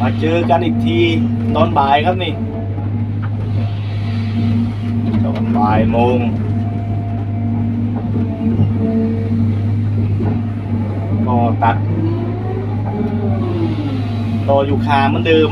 มาเจอกันอีกทีตอนบ่ายครับนี่ตอนบ่ายโมงก็ตัดต่ออยู่คาเหมือนเดิม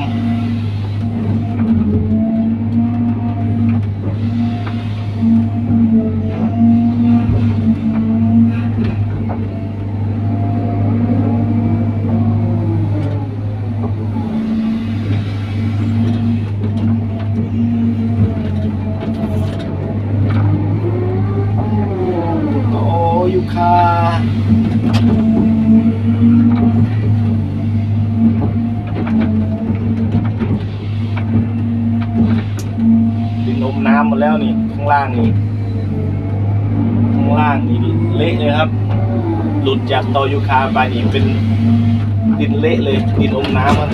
ดแล้วนี่ข้างล่างนี่ข้างล่างนี่เละเลยครับ หลุดจากตอยูคาไปนี่เป็นดินเละเลยดินอมน้ำมัน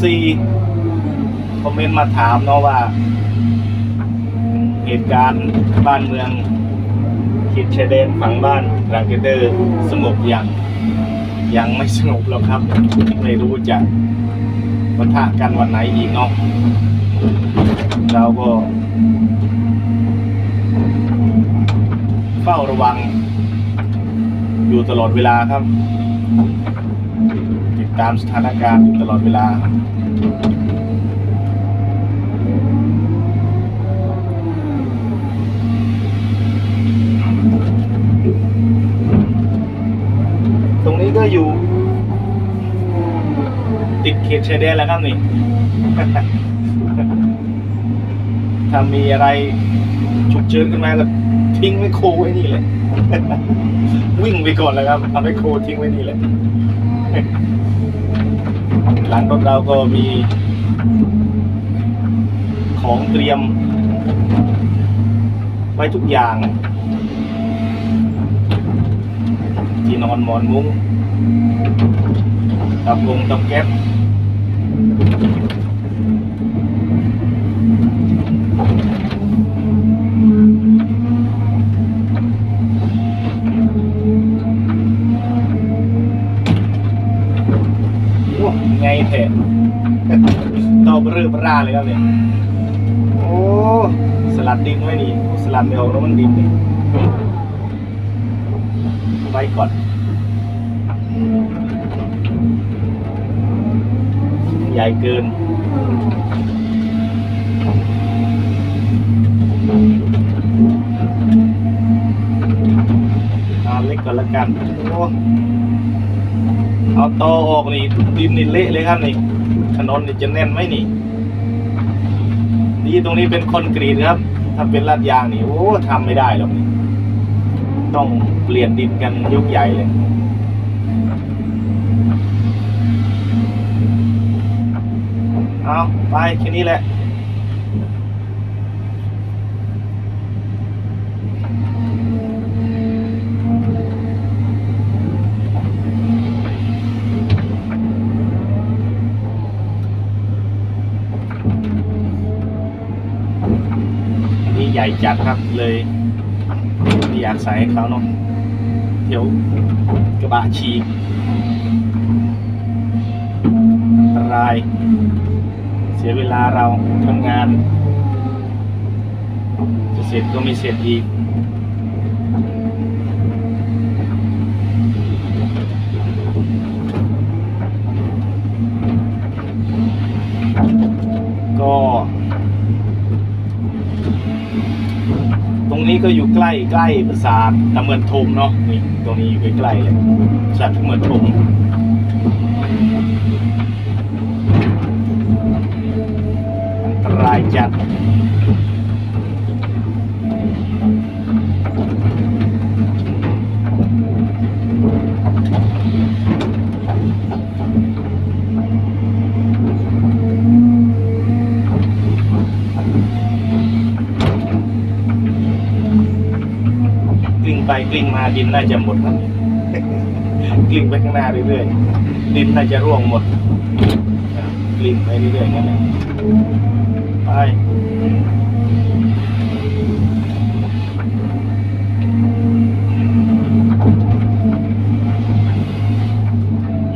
พี่พี่เอฟซีคอมเมนต์มาถามเนาะว่า เหตุการณ์บ้านเมืองขีดชายแดนฝั่งบ้านรังเกเดอร์สงบยังยังไม่สงบหรอกครับ ไม่รู้จะปะทะกันวันไหนอีกเนาะเราก็ เฝ้าระวัง อยู่ตลอดเวลาครับ ติดตามสถานการณ์อยู่ตลอดเวลา ตรงนี้ก็อยู่ ติดเขตชายแดนแล้วครับนี่ ถ้ามีอะไรฉุกเฉินขึ้นมาก็ทิ้งไว้โคไว้นี่เลย วิ่งไปก่อนแล้วครับเอาไว้โคทิ้งไว้นี่เลย หลังรถเราก็มีของเตรียม ไว้ทุกอย่าง ที่นอนหมอนมุ้งตับลงตับแก๊บ อ้ไงเถอะตอเบรือปราเลยครับเนี่ยโอ้สลัดดินไว้นี่สลัดไม่ออกแล้วมันดินนี่ไว้ก่อนใหญ่เกินเอาเล็กก่อนละกันโอ้ เอาตอออกนี่ดินนี่เละเลยครับนี่ถนนนี่จะแน่นไหมนี่นี่ตรงนี้เป็นคอนกรีตครับ ถ้าเป็นลาดยางนี่โอ้ทำไม่ได้หรอกนี่ต้องเปลี่ยนดินกันยกใหญ่เลยเอาไปแค่นี้แหละ ญ่จัดครับเลยไม่อยากใส่เขาเนาะเดี๋ยวกระบะฉีกอันตราย เสียเวลาเราทำงาน จะเสร็จก็ไม่เสร็จอีก ตรงนี้ก็อยู่ใก ล้ใกล้ปราสาทตะเมือนทมเนาะนี่ตรงนี้อยู่ใกล้ๆเลยปราสาทตะเมือนทมอันตรายจัด กลิ้งมาดินน่าจะหมดครับกลิ้งไปข้างหน้าเรื่อยๆดินน่าจะร่วงหมดกลิ้งไปเรื่อยๆนั่นแหละไป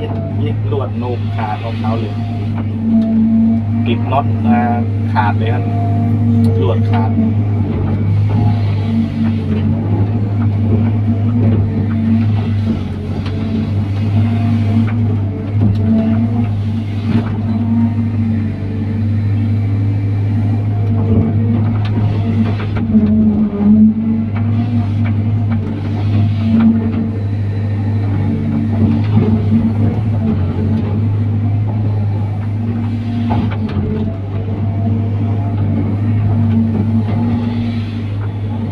ย็ดย็ดลวดนูบขาดของเขาเลยปิดน็อตมาขาดเลยครับลวดขาด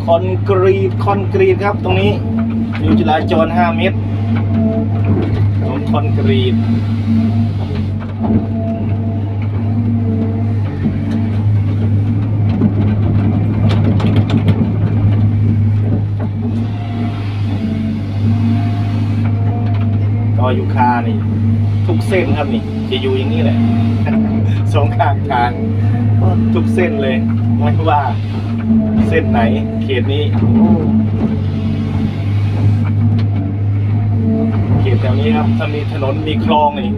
คอนกรีตคอนกรีตครับ ตรงนี้อยู่จราจร5เมตรถนนคอนกรีตต่ออยู่คานี่ ทุกเส้นครับนี่ จะอยู่อย่างนี้แหละ สองข้างทางทุกเส้นเลย ไม่ว่าเส้นไหนเขตนี้ เขตแถวนี้ครับถ้ามีถนนมีคลองนี่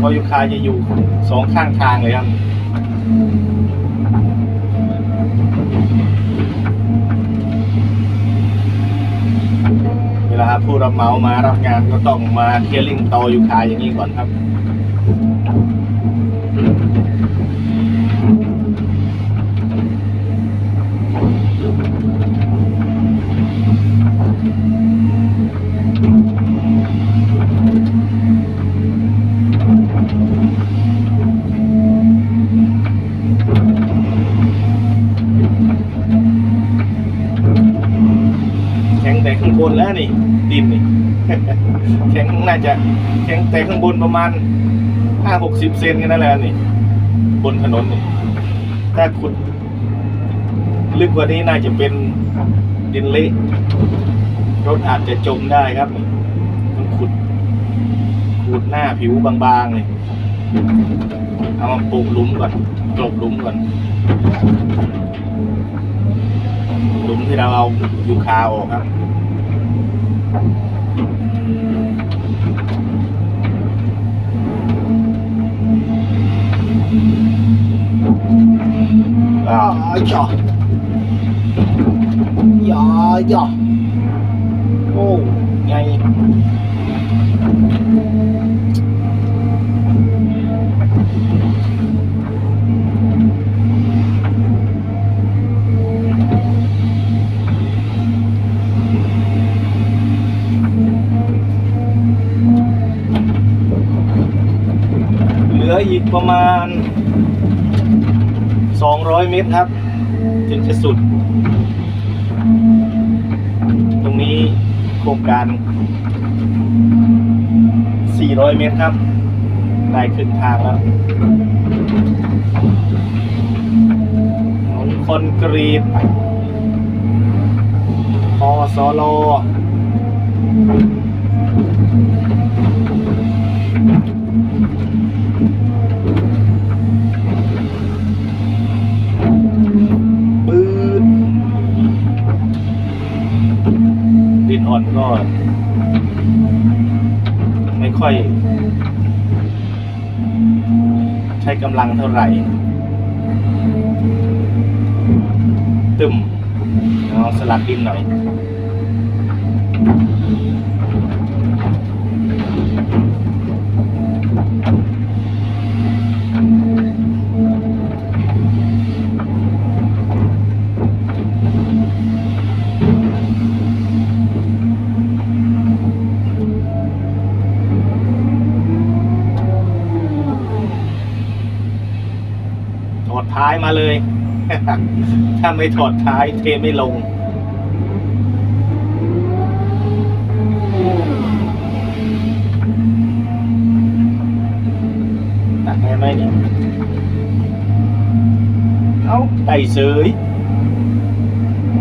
พอยุคาจะอยู่สองข้างทางเลยครับเวลาผู้รับเหมามารับงานก็ต้องมาเคลียร์ลิงต่ออยู่คาอย่างนี้ก่อนครับ นี่ดินนี่แข็งน่าจะแข็งแต่ข้างบนประมาณห้าหกสิบเซนกันนั่นแหละนี่ บนถนนนี่ถ้าขุด ลึกกว่านี้น่าจะเป็นดินเละรถอาจจะจมได้ครับต้องขุดขุดหน้าผิวบางๆเลยเอามาปลูกหลุมก่อนกลบหลุมก่อนหลุมที่เราเอายูคาออกครับ อ่าจ่ออย่าอย่าโอ้ ลืออีกประมาณ 200 เมตรครับ ถึงจะสุด ตรงนี้โครงการ 400 เมตรครับ ได้ครึ่งทางแล้วถนนคอนกรีตพอสโล ช้กำลังเท่าไหร่ ตึมเอาสลัดดินหน่อย ท้ายมาเลย ถ้าไม่ถอดท้ายเทไม่ลง ตัดได้ไหมเนี่ย เอาไต่เสยเอ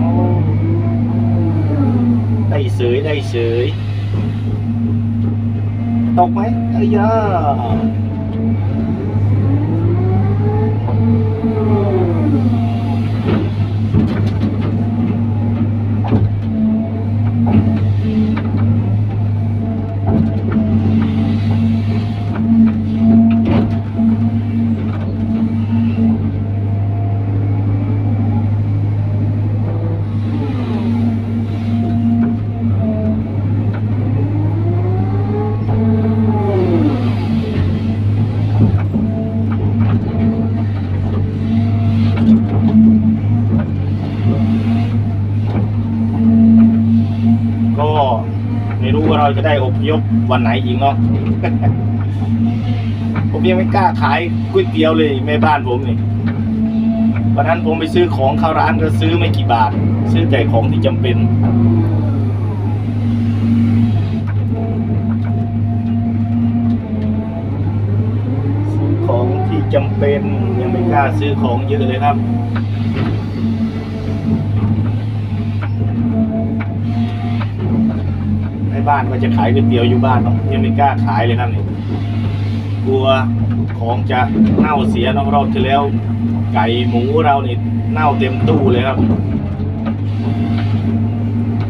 ได้เสยได้เสยตกไหมเอ้ยยา ไม่รู้ว่าเราจะได้อพยพวันไหนอีกเนาะผมยังไม่กล้าขายก๋วยเตี๋ยวเลยแม่บ้านผมนี่วันนั้นผมไปซื้อของเข้าร้านก็ซื้อไม่กี่บาท ซื้อแต่ของที่จำเป็นซื้อของที่จำเป็นยังไม่กล้าซื้อของเยอะเลยครับ บ้านก็จะขายก๋วยเตี๋ยวอยู่บ้านเนาะยังไม่กล้าขายเลยครับนี่กลัวของจะเน่าเสียเนอกรอบที่แล้ว ไก่หมูเรานี่เน่าเต็มตู้เลยครับ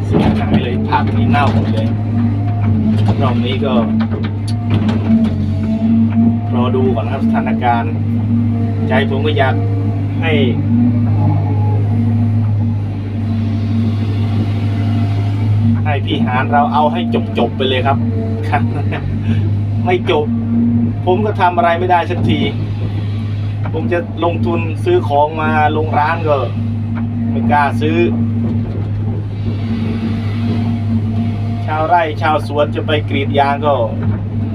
เสียหายเลยผักนี่เน่าหมดเลยรอบนี้ก็รอดูก่อนครับสถานการณ์ ใจผมก็อยากให้ ให้พี่หารเราเอาให้จบจบๆไปเลยครับครับ ไม่จบ ผมก็ทำอะไรไม่ได้สักที ผมจะลงทุนซื้อของมาลงร้านก็ไม่กล้าซื้อ ชาวไร่ชาวสวนจะไปกรีดยางก็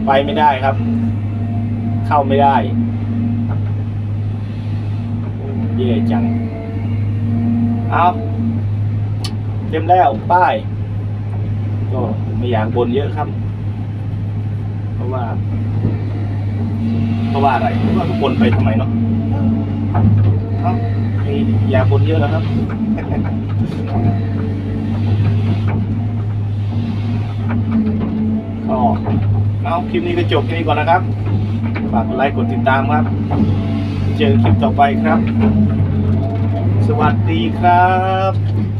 ไปไม่ได้ครับ เข้าไม่ได้เย่จัง เอาเต็มแล้ว ป้าย ก็ไม่อยากบนเยอะครับ เพราะว่า เพราะว่าอะไรเพราะว่าทุกคนไปทำไมเนาะเอ้าไม่อยาบนเยอะแล้วครับก็เอาคลิปนี้ก็จบแค่นี้ก่อนนะครับ ฝากกดไลค์กดติดตามครับ เจอคลิปต่อไปครับ สวัสดีครับ